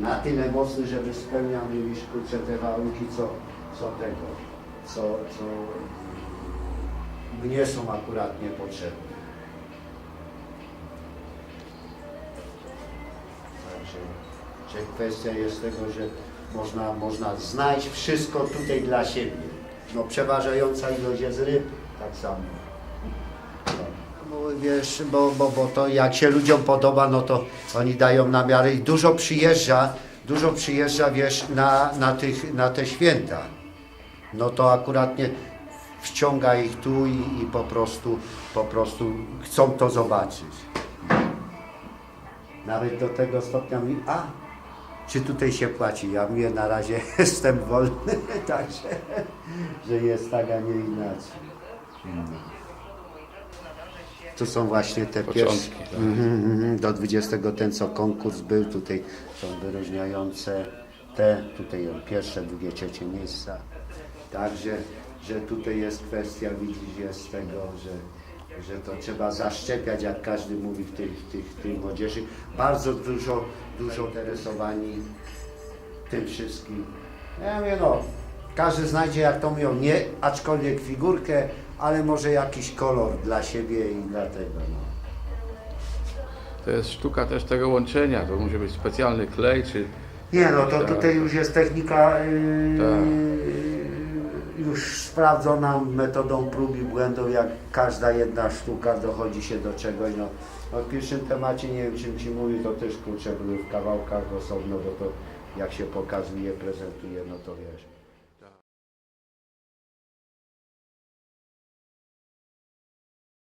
Na tyle mocny, żeby spełniał już kurczę te warunki, co, co tego, co, co mnie są akurat niepotrzebne. Także, że kwestia jest tego, że można, można znaleźć wszystko tutaj dla siebie. No przeważająca ilość jest ryb, tak samo. Wiesz, bo, bo, bo to jak się ludziom podoba, no to oni dają na miarę i dużo przyjeżdża, dużo przyjeżdża, wiesz, na, na, tych, na te święta. No to akurat nie wciąga ich tu i, i po prostu, po prostu chcą to zobaczyć. Nawet do tego stopnia mi, a czy tutaj się płaci? Ja mówię, na razie jestem wolny, także, że jest tak, a nie inaczej. Tu są właśnie te Początki, pierwsze, tak. Mhm, mhm, do 20 ten co konkurs był, tutaj są wyróżniające te, tutaj pierwsze, drugie, trzecie miejsca. Także, że tutaj jest kwestia, widzisz, jest tego, że, że to trzeba zaszczepiać, jak każdy mówi w tych, tych, tych młodzieży. Bardzo dużo, dużo interesowani tym wszystkim. Ja mówię, no, każdy znajdzie, jak to mówią, nie aczkolwiek figurkę, ale może jakiś kolor dla siebie i dla tego. No. To jest sztuka też tego łączenia, to musi być specjalny klej, czy Nie, no to Tak. tutaj już jest technika yy, Tak. już sprawdzona metodą prób i błędów, jak każda jedna sztuka dochodzi się do czegoś. No, no w pierwszym temacie, nie wiem czym Ci mówię, to też kurczę były w kawałkach osobno, bo to jak się pokazuje, prezentuje, no to wiesz.